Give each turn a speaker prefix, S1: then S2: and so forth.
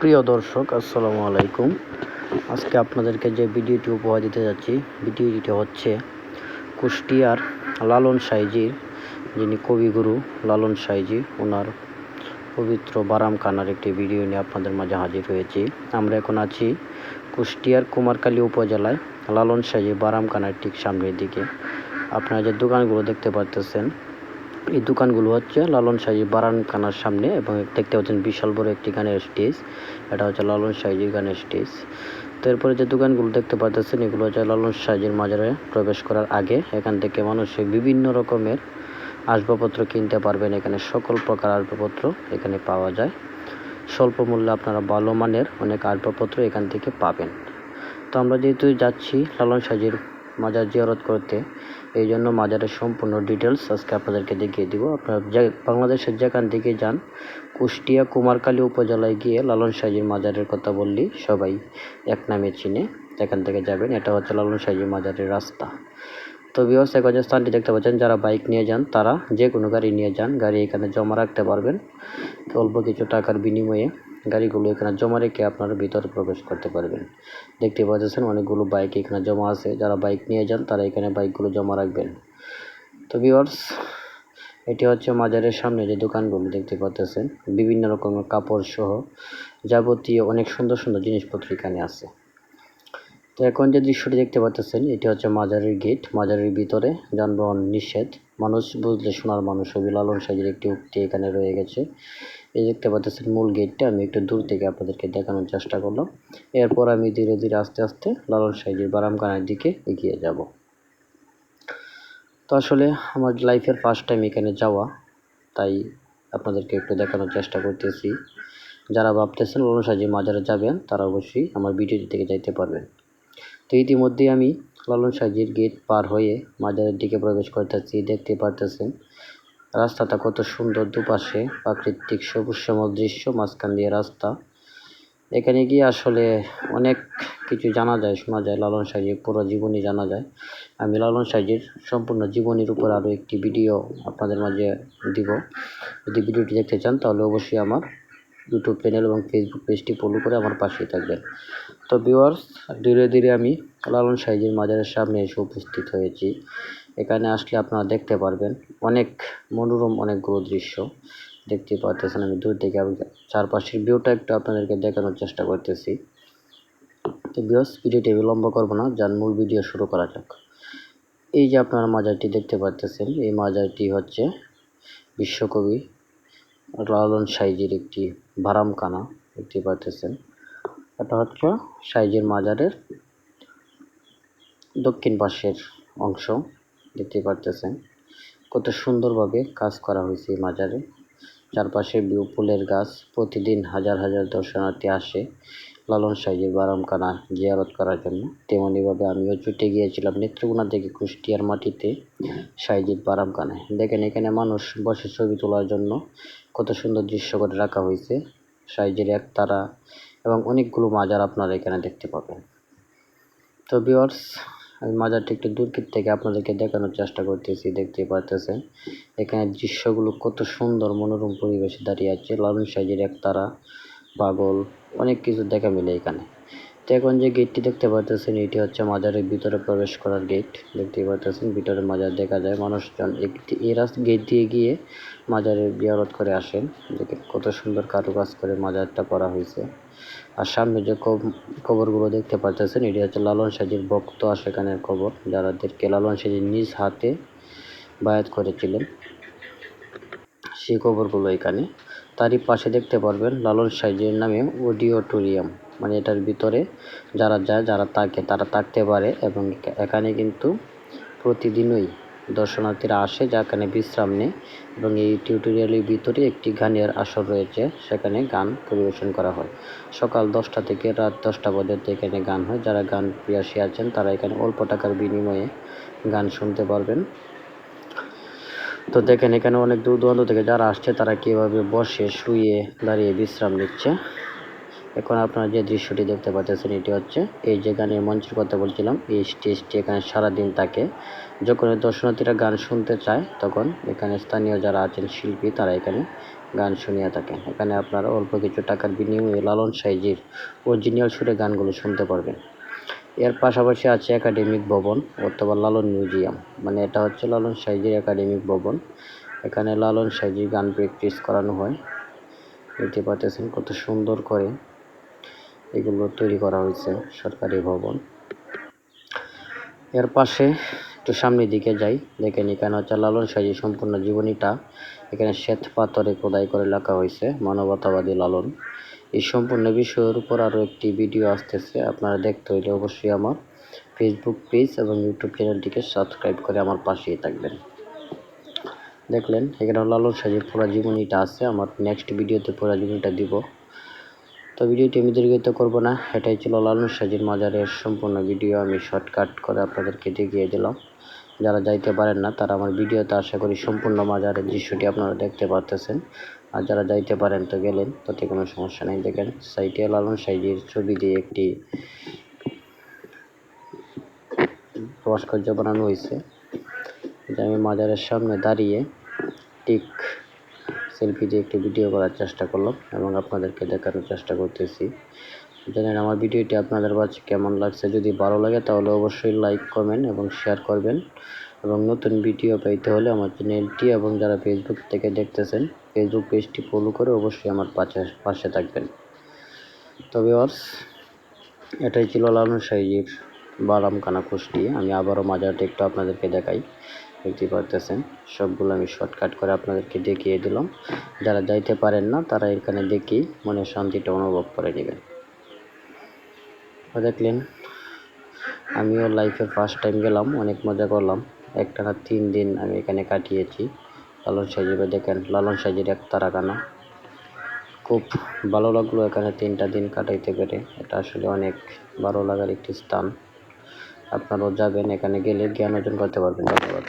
S1: প্রিয় দর্শক, আসসালামু আলাইকুম। আজকে আপনাদেরকে যে ভিডিওটি উপহার দিতে যাচ্ছি, ভিডিওটি হচ্ছে কুষ্টিয়ার লালন সাইজির যিনি কবিগুরু লালন সাইজি, ওনার পবিত্র বারাম কানার একটি ভিডিও নিয়ে আপনাদের মাঝে হাজির হয়েছি। আমরা এখন আছি কুষ্টিয়ার কুমারকালী উপজেলায়, লালন সাইজি বারাম কানার ঠিক সামনের দিকে। আপনারা যে দোকানগুলো দেখতে পাচ্তেছেন এই দোকানগুলো হচ্ছে লালন সাইজি বারান কানার সামনে এবং দেখতে পাচ্ছেন বিশাল বড় একটি গানের স্টেজ। এটা হচ্ছে লালন সাইজি গানের স্টেজ। তো এরপরে যে দোকানগুলো দেখতে পাচ্ছেন এগুলো হচ্ছে লালন সাইজির মাজারে প্রবেশ করার আগে এখান থেকে মানুষ বিভিন্ন রকমের আসবাবপত্র কিনতে পারবেন। এখানে সকল প্রকার আসবাবপত্র এখানে পাওয়া যায়। স্বল্প মূল্যে আপনারা ভালো মানের অনেক আসবাবপত্র এখান থেকে পাবেন। তো আমরা যেহেতু যাচ্ছি লালন সাইজির মাজার জিয়ারত করতে। এই জন্য মাজারের সম্পূর্ণ ডিটেলস আজকে আপনাদেরকে দেখিয়ে দিব। আপনারা যে বাংলাদেশের যেখান থেকে যান, কুষ্টিয়া কুমারকালী উপজেলায় গিয়ে লালন সাইজির মাজারের কথা বললি, সবাই এক নামে চিনে এখান থেকে যাবেন। এটা হচ্ছে লালন সাইজির মাজারের রাস্তা। তো বিহস স্থানটি দেখতে পাচ্ছেন, যারা বাইক নিয়ে যান, তারা যে কোনো গাড়ি নিয়ে যান, গাড়ি এখানে জমা রাখতে পারবেন। অল্প কিছু টাকার বিনিময়ে গাড়িগুলো এখানে জমা রেখে আপনারা ভিতরে প্রবেশ করতে পারবেন। দেখতে পাচ্ছেন অনেকগুলো বাইক এখানে জমা আছে। যারা বাইক নিয়ে যান, তারা এখানে বাইকগুলো জমা রাখবেন। তো ভিওর্স এটি হচ্ছে মাজারের সামনে যে দোকানগুলো দেখতে পাচ্ছেন। বিভিন্ন রকমের কাপড় সহ যাবতীয় অনেক সুন্দর সুন্দর জিনিসপত্র এখানে আছে। তো এখন যে দৃশ্যটি দেখতে পাচ্ছেন, এটি হচ্ছে মাজারের গেট। মাজারের ভিতরে যানবাহন নিষেধ। মানুষ বুঝলে শোনার মানুষ লালন সাইজের একটি উক্তি এখানে রয়ে গেছে। এই দেখতে পাচ্ছেন মূল গেটটা আমি একটু দূর থেকে আপনাদেরকে দেখানোর চেষ্টা করলাম। এরপর আমি ধীরে ধীরে আস্তে আস্তে লালন সাইজের বারামখানার দিকে এগিয়ে যাব। তো আসলে আমার লাইফের ফার্স্ট টাইম এখানে যাওয়া, তাই আপনাদেরকে একটু দেখানোর চেষ্টা করতেছি। যারা ভাবতেছেন লালন সাইজের মাজারে যাবেন, তারা অবশ্যই আমার ভিডিওটি থেকে যাইতে পারবেন। তো ইতিমধ্যেই আমি লালন সাইজির গেট পার হয়ে মাজারের দিকে প্রবেশ করতেছি, দেখতে পারতেছেন। রাস্তাটা কত সুন্দর দুপাশে প্রাকৃতিক সবুজ শ্যামল দৃশ্য, মাঝখান দিয়ে রাস্তা। এখানে গিয়ে আসলে অনেক কিছু জানা যায়, শোনা যায়। লালন সাইজির পুরো জীবনী জানা যায়। আমি লালন সাইজির সম্পূর্ণ জীবনীর উপর আরও একটি ভিডিও আপনাদের মাঝে দিব। যদি ভিডিওটি দেখতে চান, তাহলে অবশ্যই আমার ইউটিউব চ্যানেল এবং ফেসবুক পেজটি ফলো করে আমার পাশেই থাকবেন। তো ভিউয়ার্স ধীরে ধীরে আমি লালন সাইজির মাজারের সামনে এসে উপস্থিত হয়েছি। এখানে আসলে আপনারা দেখতে পারবেন অনেক মনোরম অনেকগুলো দৃশ্য। দেখতে পাচ্ছেন আমি দূর থেকে আমি চারপাশের ভিউটা একটু আপনাদেরকে দেখানোর চেষ্টা করতেছি। তো বিয়স ভিডিওটি বিলম্ব করব না, যার মূল ভিডিও শুরু করা যাক। এই যে আপনারা মাজারটি দেখতে পাচ্ছেন এই মাজারটি হচ্ছে বিশ্বকবি লালন সাইজির একটি ভারামখানা দেখতে পাচ্ছেন এটা হচ্ছে সাইজের মাজারের দক্ষিণ পাশের অংশ। দেখতে পারতেছেন কত সুন্দরভাবে কাজ করা হয়েছে এই মাজারে। চারপাশে বিউ ফুলের গাছ, প্রতিদিন হাজার হাজার দর্শনার্থী আসে লালন সাইজের বারামখানা জিয়ারত করার জন্য। তেমনইভাবে আমিও ছুটে গিয়েছিলাম নেত্রকোনা থেকে কুষ্টিয়ার মাটিতে সাইজির বারামখানায়। দেখেন, এখানে মানুষ বসে ছবি তোলার জন্য কত সুন্দর দৃশ্য করে রাখা হয়েছে। সাইজের একতারা এবং অনেকগুলো মাজার আপনারা এখানে দেখতে পাবেন। তো ভিওয়ার্স আমি মাজারটি একটু দূর থেকে আপনাদেরকে দেখানোর চেষ্টা করতেছি দেখতে পারতেছেন। এখানে দৃশ্যগুলো কত সুন্দর মনোরম পরিবেশে দাঁড়িয়ে আছে। লালন সাইজের একতারা পাগল, অনেক কিছু দেখা মিলে এখানে। তো এখন যে গেটটি দেখতে পাচ্ছেন এটি হচ্ছে মাজারের ভিতরে প্রবেশ করার গেট। দেখতে পাচ্ছেন ভিতরে মাজার দেখা যায়। মানুষজন একটি এই রাস্তা গেট দিয়ে গিয়ে মাজারের জিয়ারত করে আসেন। দেখেন কত সুন্দর কারুকাজ করে মাজারটা করা হয়েছে। আর সামনে যে কবরগুলো দেখতে পাচ্ছেন এটি হচ্ছে লালন সাজির ভক্ত আর সেখানের কবর যারাদেরকে লালন সাজির নিজ হাতে বায়াত করেছিলেন। সেই কবরগুলো এখানে। তারই পাশে দেখতে পারবেন লালন সাইজের নামে অডিওটোরিয়াম মানে এটার ভিতরে যারা যায়, যারা থাকে তারা থাকতে পারে এবং এখানে কিন্তু প্রতিদিনই দর্শনার্থীরা আসে যেখানে বিশ্রাম নেয় এবং এই টিউটোরিয়ালের ভিতরে একটি গানের আসর রয়েছে। সেখানে গান পরিবেশন করা হয়। সকাল দশটা থেকে রাত দশটা পর্যন্ত এখানে গান হয়। যারা গান প্রিয়াসী আছেন, তারা এখানে অল্প টাকার বিনিময়ে গান শুনতে পারবেন। তো দেখেন, এখানে অনেক দূর দূরান্ত থেকে যারা আসছে, তারা কীভাবে বসে, শুয়ে দাঁড়িয়ে বিশ্রাম নিচ্ছে। এখন আপনারা যে দৃশ্যটি দেখতে পাচ্ছেন, এটি হচ্ছে এই যে গানের মঞ্চের কথা বলছিলাম, এই স্টেজটি এখানে সারাদিন থাকে। যখন দর্শনার্থীরা গান শুনতে চায়, তখন এখানে স্থানীয় যারা আছেন শিল্পী, তারা এখানে গান শুনিয়ে থাকেন। এখানে আপনারা অল্প কিছু টাকার বিনিময়ে লালন সাইজির অরিজিনাল সুরে গানগুলো শুনতে পারবেন। এর পাশাপাশি আছে একাডেমিক ভবন অথবা লালন মিউজিয়াম। মানে এটা হচ্ছে লালন সাইজির একাডেমিক ভবন। এখানে লালন সাইজির গান প্র্যাকটিস করানো হয়। দেখতে পাচ্ছেন কত সুন্দর করে এগুলো তৈরি করা হয়েছে সরকারি ভবন। এর পাশে একটু সামনের দিকে যাই, দেখেন এখানে হচ্ছে লালন সাইজি সম্পূর্ণ জীবনীটা। এখানে শ্বেত পাথরে খোদাই করে লেখা হয়েছে, মানবতাবাদী লালন। এই সম্পূর্ণ বিষয়ের উপর আরও একটি ভিডিও আসতেছে, আপনারা দেখতে হইলে অবশ্যই আমার ফেসবুক পেজ এবং ইউটিউব চ্যানেলটিকে সাবস্ক্রাইব করে আমার পাশেই থাকবেন। দেখলেন, এখানে লালন সাজির পুরা জীবনীটা আছে, আমার নেক্সট ভিডিওতে পুরো জীবনীটা দিব। তো ভিডিওটি আমি দীর্ঘিত করব না। এটাই ছিল লালন সাজির মাজারের সম্পূর্ণ ভিডিও। আমি শর্টকাট করে আপনাদেরকে দেখিয়ে দিলাম। যারা যাইতে পারেন না, তারা আমার ভিডিওতে আশা করি সম্পূর্ণ মাজারের দৃশ্যটি আপনারা দেখতে পারতেছেন। আর যারা যাইতে পারেন তো গেলেন, তাতে কোনো সমস্যা নেই। দেখেন, সাইটে লালন সাইজির ছবি দিয়ে একটি ভাস্কর্য বানানো হয়েছে। যে আমি মাজারের সামনে দাঁড়িয়ে ঠিক সেলফি দিয়ে একটি ভিডিও করার চেষ্টা করলাম এবং আপনাদেরকে দেখানোর চেষ্টা করতেছি। জানেন, আমার ভিডিওটি আপনাদের কাছে কেমন লাগছে? যদি ভালো লাগে, তাহলে অবশ্যই লাইক, কমেন্ট এবং শেয়ার করবেন। এবং নতুন ভিডিও পেতে হলে আমার চ্যানেলটি এবং যারা ফেসবুক থেকে দেখতেছেন ফেসবুক পেজটি ফলো করে অবশ্যই আমার পাশে পাশে থাকবেন। তবে অর্স এটাই ছিল লালন সাইজির বারামখানা কুষ্টি আমি আবারও মাজারটা একটু আপনাদেরকে দেখাই। দেখতে পারতেছেন? সবগুলো আমি শর্টকাট করে আপনাদেরকে দেখিয়ে দিলাম। যারা যাইতে পারেন না, তারা এখানে দেখি মনে শান্তিটা অনুভব করে নেবেন। দেখলেন, আমিও লাইফে ফার্স্ট টাইম গেলাম, অনেক মজা করলাম। একটানা তিন দিন আমি এখানে কাটিয়েছি। লালন সাজিবে দেখেন, লালন সাজির এক তারাখানা। খুব ভালো লাগল এখানে তিনটা দিন কাটাইতে পেরে। এটা আসলে অনেক ভালো লাগার একটি স্থান। আপনারাও যাবেন, এখানে গেলে জ্ঞান অর্জন করতে পারবেন। ধন্যবাদ।